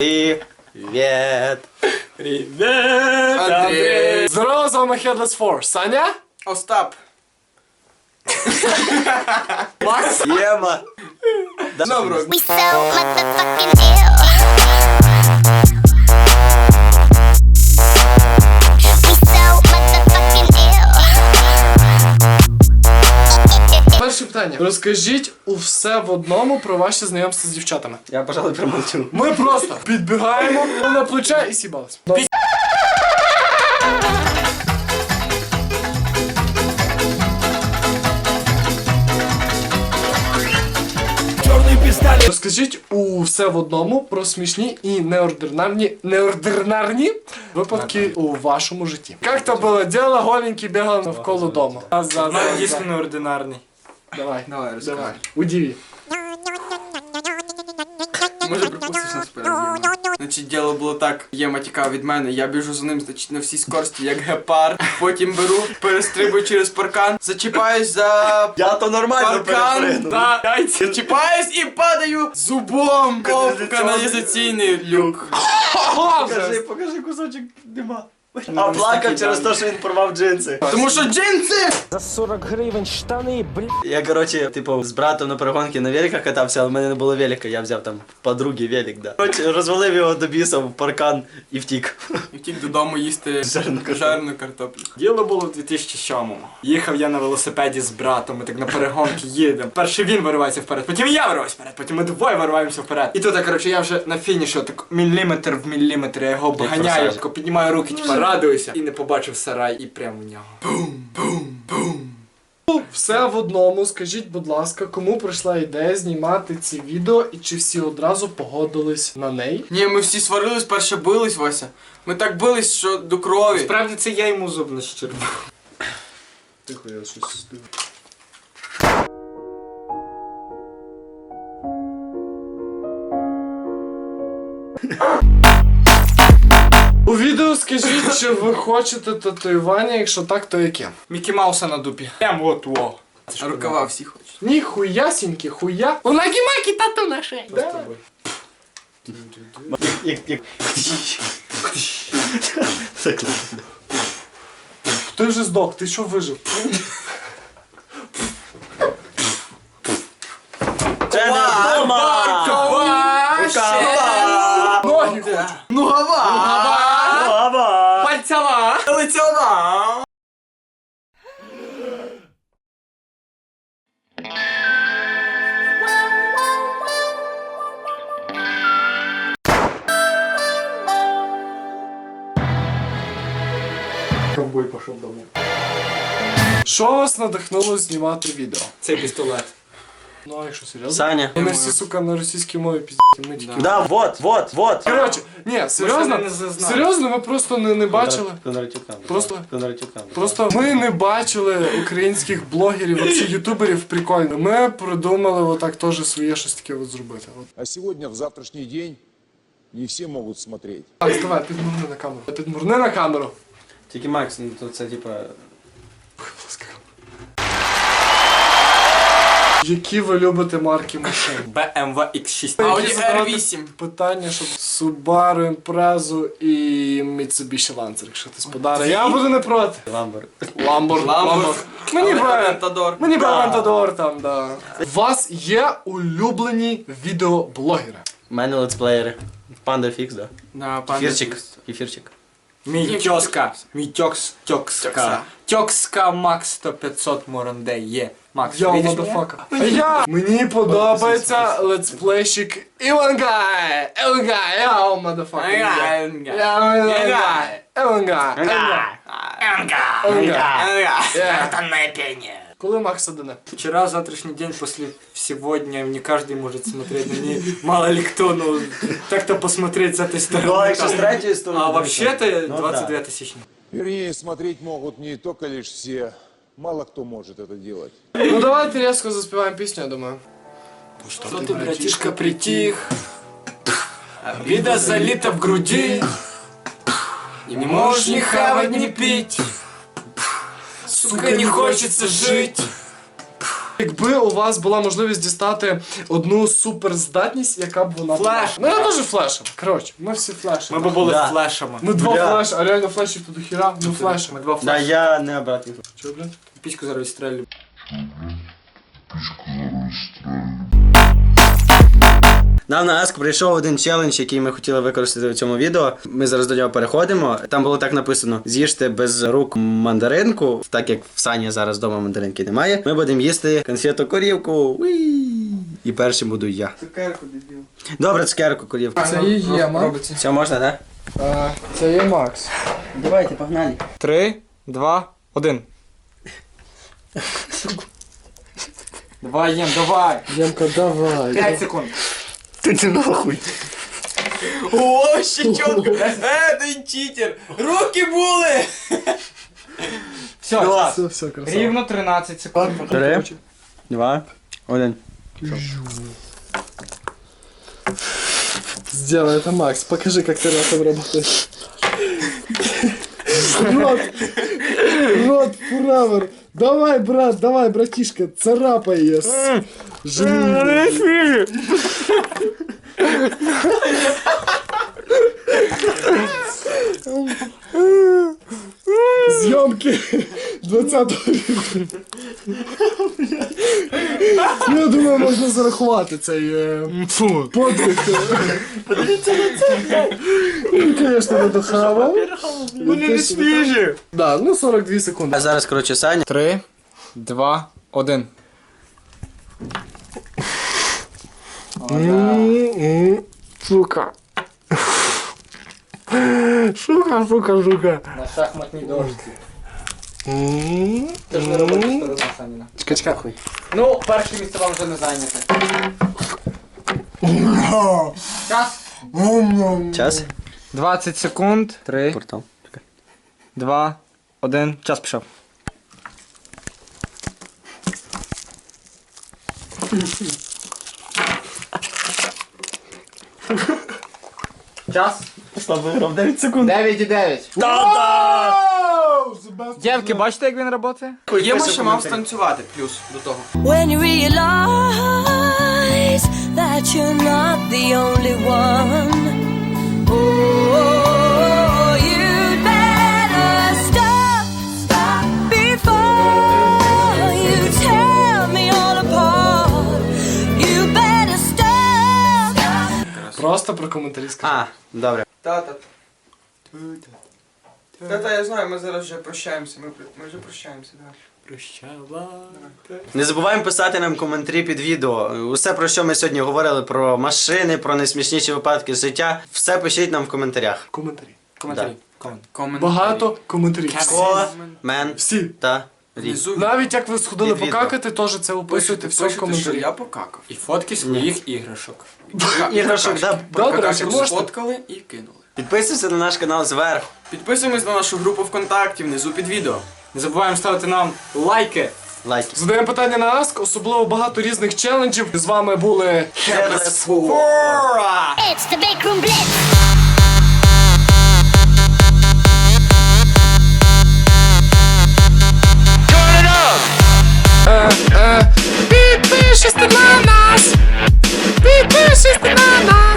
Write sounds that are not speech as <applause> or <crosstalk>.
Привет. Привет, Андрей. Здорово, з вами Headless Four. Саня? Остап. Макс? Ема. Добро. We so motherfucking ill. Розкажіть у все в одному про ваше знайомство з дівчатами. Я, пожалуй, промолчу. Ми просто підбігаємо на плече і сібались. Розкажіть у все в одному про смішні і неординарні, неординарні випадки у вашому житті. Як то було діло, голенький бігав навколо дому. А, за, за, за. Дійсно неординарний. Давай, Давай, розкажи. давай. Удиви. Може припустиш нас перед Значить, діло було так, Єма тікав від мене, я біжу за ним, значить, на всій скорості, як гепард. Потім беру, перестрибую через паркан, зачіпаюсь за Я то нормально паркан, перепригнув. да, яйця. зачіпаюсь і падаю зубом в каналізаційний люк. Покажи, покажи кусочок дима. А плакав через те, що він порвав джинси. Тому що джинси! За 40 гривень штани, блін. Я, короче, типу, з братом на перегонки на великах катався, але в мене не було велика, я взяв там подруги велик, да. Короче, розвалив його до біса в паркан і втік. І втік додому їсти Жарену картоплю. картоплю. Діло було в 2007-му. Їхав я на велосипеді з братом, ми так на перегонки їдемо. Перший він виривається вперед, потім я вириваюся вперед, потім ми двоє вириваємося вперед. І тут, я, коротше, я вже на фініші, так міліметр в міліметр, я його обганяю, піднімаю руки, типа радуюся. І не побачив сарай, і прямо в нього. Бум, бум, бум. Все в одному. Скажіть, будь ласка, кому прийшла ідея знімати ці відео і чи всі одразу погодились на неї? Ні, ми всі сварились, перше бились, Вася. Ми так бились, що до крові. Справді це я йому зуб нащербав. Тихо, я щось. У скажіть, чи ви хочете татуювання, якщо так, то яке? Мікі Мауса на дупі. Прям от во. А рукава всі хочуть. Ні, хуясінькі, хуя. У нагі-макі тату на шеї. Да. Ти вже здох, ти що вижив? Це не! Лицьова! Ковбой пішов домой. Що вас надихнуло знімати відео? Цей пістолет. Ну, а якщо серйозно? Саня. Вони всі, сука, на російській мові піздять, ми тільки. Да, вот, вот, вот. Коротше, ні, серйозно, не зазнали. серйозно, ми просто не, не бачили. Просто- Просто ми не бачили українських блогерів, оці ютуберів прикольно. Ми придумали отак теж своє щось таке от зробити. От. А сегодня, в завтрашний день, не все могут смотреть. Так, давай, підмурни на камеру. Підмурни на камеру. Тільки Макс, ну то це типа. Які ви любите марки машин? <laughs> BMW X6. Audi R8. Питання, щоб Subaru Impreza і Mitsubishi Lancer, якщо ти сподари. Я буду не проти. Ламбор. Ламбор, Ламбор. Мені би, Авентадор. мені би Авентадор там, да. У вас є улюблені відеоблогери? У мене летсплеєри. Панда фікс, да. На. Кефірчик. Кефірчик. Мій тьоска. Мій тьокс, тьокска. Тьокска Макс 100 500 Морандей є. Макс, Я видиш мене? Я мені подобається летсплейщик Івангай. Івангай, я motherfucker. Івангай. Івангай. Івангай. Івангай. Коли Макс одине? Вчера, завтрашний день, после сегодня, не каждый может смотреть на ней. Мало ли кто, ну, так-то посмотреть с этой Ну, а якщо з стороны. третьої сторони. А вообще-то Ну, 22 тысячи. Вернее, смотреть могут не только лишь все. Мало кто может это делать. Ну давайте резко заспіваємо пісню, я думаю. Что ты, братишка, притих? Обида залита в груди. Не можешь ни хавать, ни пить. Сука, не хочется жить. Якби у вас була можливість дістати одну суперздатність, яка б вона була? Флеш. Ну я теж флешем. Коротше, ми всі флешем. Ми б були Да. флешами. Ну два Бля. флеш, а реально флешів тут хіра, ну флешем. Ми два Да, я не обратний. Чого, блядь? Пічку зараз відстрелю. Нам на Аск прийшов один челендж, який ми хотіли використати в цьому відео. Ми зараз до нього переходимо. Там було так написано: з'їжте без рук мандаринку, так як в Сані зараз вдома мандаринки немає. Ми будемо їсти конфету корівку. І першим буду я. Цукерку дебіл. Добре, цукерку корівку. Це і є, ма. Робиться. Все можна, так? А, Це є Макс. Давайте, погнали. Три, два, один. <laughs> Давай, їм, давай. Ємка, давай. П'ять секунд. Ти нахуй. О, ще чітко. Е, ти читер. Руки були. Все. Все, все, красава. Рівно 13 секунд. Три, два, один. Сделай это, Макс. Покажи, как ты ротом работаешь. <laughs> Рот! Рот, фуравер! Давай, брат, давай, братишка, царапай ее. с- Жми. Зйомки 20 Я думаю, можна зарахувати цей е, подвиг. Ну, Звісно, не дохавав. Вони не свіжі. Да, ну 42 секунди. А зараз, коротше, Саня. Три, два, один. Сука. Сука, сука, сука. На шахматній дошці. Це ж не робоча сторона Саніна. Чекай, чекай. Ну, перше місце вам вже не зайняте. Час. Час. 20 секунд. Три, Портал. два, один. Час пішов. Час. Слабо виграв 9 секунд. 9 і 9. Дівки, бачите, як він працює? Є ще мав станцювати плюс до того. when you realize that you're not the only one. Oh, you'd better stop, stop before you tear me all apart. You better stop. Просто про коментарі скажи. А, добре. Тата. Тата, я знаю, ми зараз вже прощаємося. Ми, ми вже прощаємося, так. Не забуваємо писати нам коментарі під відео. Усе, про що ми сьогодні говорили, про машини, про найсмішніші випадки з життя. Все пишіть нам в коментарях. Коментарі. Коментарі. Комент. Багато коментарів. Комен Всі. та рік. Внизу Навіть як ви сходили Під відео. покакати, теж це описуйте все в пишете, що коментарі. я покакав. І фотки своїх іграшок. Іграшок, да. Добре, Какашек можете. сфоткали і кинули. Підписуйся на наш канал зверху. Підписуємось на нашу групу ВКонтакті внизу під відео. Не забуваємо ставити нам лайки. Лайки. Задаємо питання на нас, особливо багато різних челенджів. З вами були Headless Whore! It's the big room blitz. Turn it up! Е, е, Підпишись на нас! Підпишись на нас!